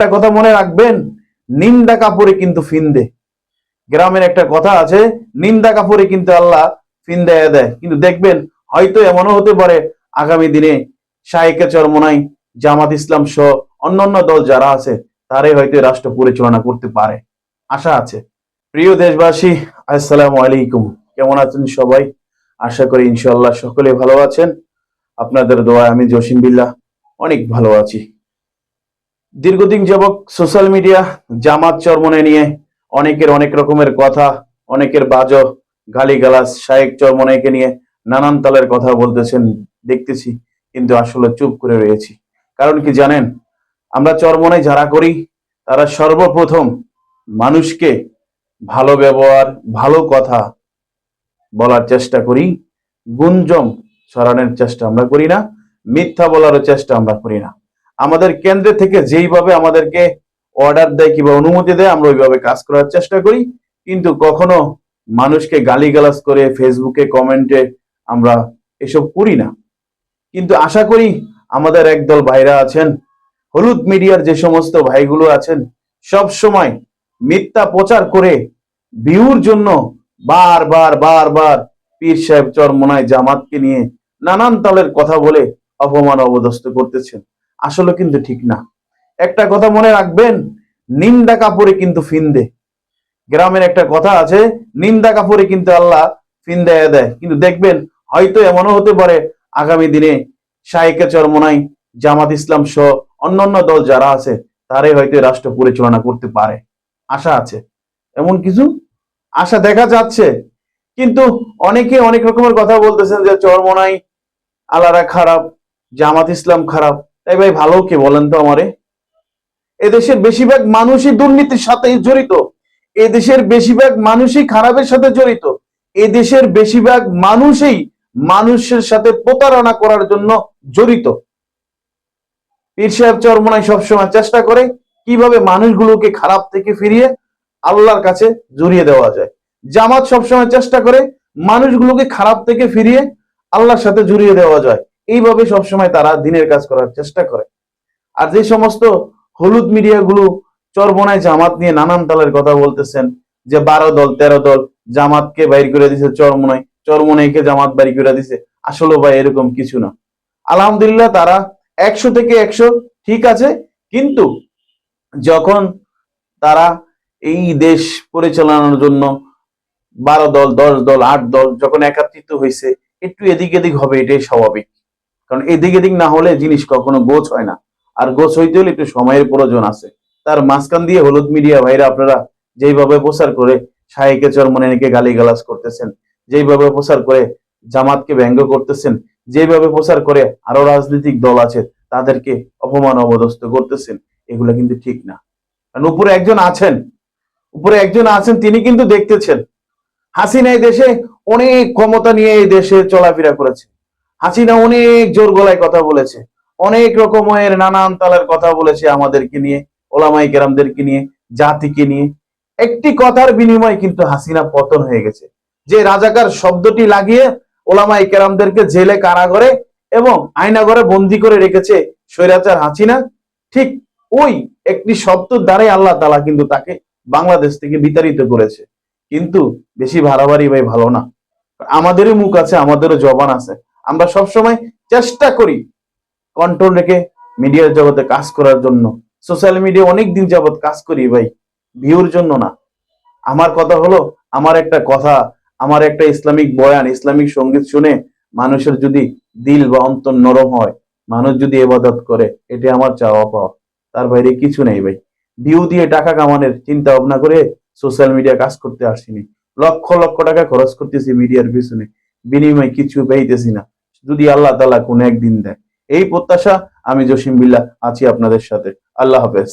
একটা কথা মনে রাখবেন, নিন্দা কাপড়ে কিন্তু ফিন্দে। গ্রামের একটা কথা আছে, নিন্দা কাপড়ে কিন্তু আল্লাহ ফিন্দে দেয়। কিন্তু দেখবেন, হয়তো এমনও হতে পারে, আগামী দিনে শাহেকে চরমনাই জামাত ইসলাম সহ অন্যান্য দল যারা আছে, তারাই হয়তো রাষ্ট্র পরিচালনা করতে পারে। আশা আছে। প্রিয় দেশবাসী, আসসালামু আলাইকুম। কেমন আছেন সবাই? আশা করি ইনশাল্লাহ সকলে ভালো আছেন। আপনাদের দোয়া আমি জসিম বিল্লাহ অনেক ভালো আছি। দীর্ঘদিন যাবৎ সোশ্যাল মিডিয়া জামাত চরমনে নিয়ে অনেকের অনেক রকমের কথা, অনেকের বাজ, গালিগালাজ, শায়েক চরমনাইকে নিয়ে নানান তালের কথা বলতেছেন, দেখতেছি, কিন্তু আসলে চুপ করে রয়েছি। কারণ কি জানেন, আমরা চরমনাই যারা করি, তারা সর্বপ্রথম মানুষকে ভালো ব্যবহার, ভালো কথা বলার চেষ্টা করি গুঞ্জম ছড়ানোর চেষ্টা আমরা করি না, মিথ্যা বলারও চেষ্টা আমরা করি না। আমাদের কেন্দ্রে থেকে যেইভাবে আমাদেরকে অর্ডার দেয় কিংবা অনুমতি দেয়, আমরা ওইভাবে কাজ করার চেষ্টা করি। কিন্তু কখনো মানুষকে গালিগালাজ করে ফেসবুকে, কমেন্টে আমরা এসব করি না। কিন্তু আশা করি আমাদের একদল ভাইরা আছেন, হলুদ মিডিয়ার যে সমস্ত ভাইগুলো আছেন, সব সময় মিথ্যা প্রচার করে ভিউর জন্য বারবার বারবার পীর সাহেব চরমনায় জামাতকে নিয়ে নানান তালের কথা বলে অপমান অবদস্ত করতেছেন। আসলে কিন্তু ঠিক না। একটা কথা মনে রাখবেন, নিন্দা কাপড়ে কিন্তু ফিন্দে। গ্রামের একটা কথা আছে, নিন্দা কাপড়ে কিন্তু আল্লাহ ফিন্দে দেয়। কিন্তু দেখবেন, হয়তো এমনও হতে পারে, আগামী দিনে শাহেকে চরমনাই জামাত ইসলাম সহ অন্যান্য দল যারা আছে, তারাই হয়তো রাষ্ট্র পরিচালনা করতে পারে। আশা আছে। এমন কিছু? আশা দেখা যাচ্ছে। কিন্তু অনেকে অনেক রকমের কথা বলতেছেন যে চরমনাই আলারা খারাপ, জামাত ইসলাম খারাপ। তাই ভাই ভালো কে বলেন তো আমারে? এদেশের বেশিরভাগ মানুষই দুর্নীতির সাথে জড়িত। এদেশের বেশিরভাগ মানুষই খারাপের সাথে জড়িত। এদেশের বেশিরভাগ মানুষই মানুষের সাথে প্রতারণা করার জন্য জড়িত। পীর সাহেব চরমনাই সবসময় চেষ্টা করে কীভাবে মানুষগুলোকে খারাপ থেকে ফিরিয়ে আল্লাহর কাছে জড়িয়ে দেওয়া যায়। জামাত সবসময় চেষ্টা করে মানুষগুলোকে খারাপ থেকে ফিরিয়ে আল্লাহর সাথে জড়িয়ে দেওয়া যায়। এইভাবে সবসময় তারা দিনের কাজ করার চেষ্টা করে। আর যে সমস্ত হলুদ মিডিয়াগুলো চরবনায় জামাত নিয়ে নানান দলের কথা বলতেছেন, যে বারো দল, তেরো দল জামাতকে বাইর করে দিছে চরমনায়, চরমনাইকে জামাত বাইর করে দিছে আসলে ভাই, এরকম কিছু না। আলহামদুলিল্লাহ তারা একশো থেকে একশো ঠিক আছে, কিন্তু যখন তারা এই দেশ পরিচালনার জন্য বারো দল, দশ দল, আট দল যখন একাত্রিত হয়েছে, একটু এদিক এদিক হবে, এটাই স্বাভাবিক। কারণ এদিক এদিক না হলে জিনিস কখনো গোছ হয় না। আর গোছ হইতে হলে একটু সময়ের প্রয়োজন আছে। তার মাঝখান দিয়ে হলুদ মিডিয়া ভাইরা আপনারা যেইভাবে প্রচার করে শাহেকে চরমনেকে গালি গালাজ করতেছেন, যেইভাবে প্রচার করে জামাতকে ব্যঙ্গ করতেছেন যেভাবে প্রচার করে আরও রাজনৈতিক দল আছে তাদেরকে অপমান অবদস্ত করতেছেন, এগুলা কিন্তু ঠিক না। কারণ উপরে একজন আছেন, উপরে একজন আছেন, তিনি কিন্তু দেখতেছেন। হাসিনা এই দেশে অনেক ক্ষমতা নিয়ে এই দেশে চলাফেরা করেছে। হাসিনা অনেক জোর গলায় কথা বলেছে। অনেক রকমের নানান তালের কথা বলেছে আমাদেরকে নিয়ে ওলামাই কেরামদেরকে নিয়ে, জাতিকে নিয়ে। একটি কথার বিনিময়ে কিন্তু হাসিনা পতন হয়ে গেছে। যে রাজাকার শব্দটি লাগিয়ে ওলামাই কেরামদেরকে জেলে কারাগারে এবং আয়নাগরে বন্দি করে রেখেছে স্বৈরাচার হাসিনা, ঠিক ওই একটি শব্দ দ্বারাই আল্লাহ তালা কিন্তু তাকে বাংলাদেশ থেকে বিতাড়িত করেছে। কিন্তু বেশি ভাড়াবাড়ি ভাই ভালো না। আমাদেরও মুখ আছে, আমাদেরও জবান আছে। আমরা সবসময় চেষ্টা করি কন্ট্রোল রেখে মিডিয়ার জগতে কাজ করার জন্য। সোশ্যাল মিডিয়া অনেক দিন যাবত কাজ করি ভাই ভিউর জন্য না। আমার কথা হলো, আমার একটা কথা, আমার একটা ইসলামিক বয়ান, ইসলামিক সংগীত শুনে মানুষের যদি দিল বা অন্তর নরম হয়, মানুষ যদি এবাদত করে, এটা আমার চাওয়া পাওয়া। তার বাইরে কিছু নেই ভাই। ভিউ দিয়ে টাকা কামানোর চিন্তা ভাবনা করে সোশ্যাল মিডিয়া কাজ করতে আসিনি। লক্ষ লক্ষ টাকা খরচ করতেছি মিডিয়ার পিছনে। বিনিময়ে কিছু পেইতেছি না। যদি আল্লাহ তালা কোনো একদিন দেয়। এই প্রত্যাশা আমি জসিম বিল্লা আছি আপনাদের সাথে। আল্লাহ হাফেজ।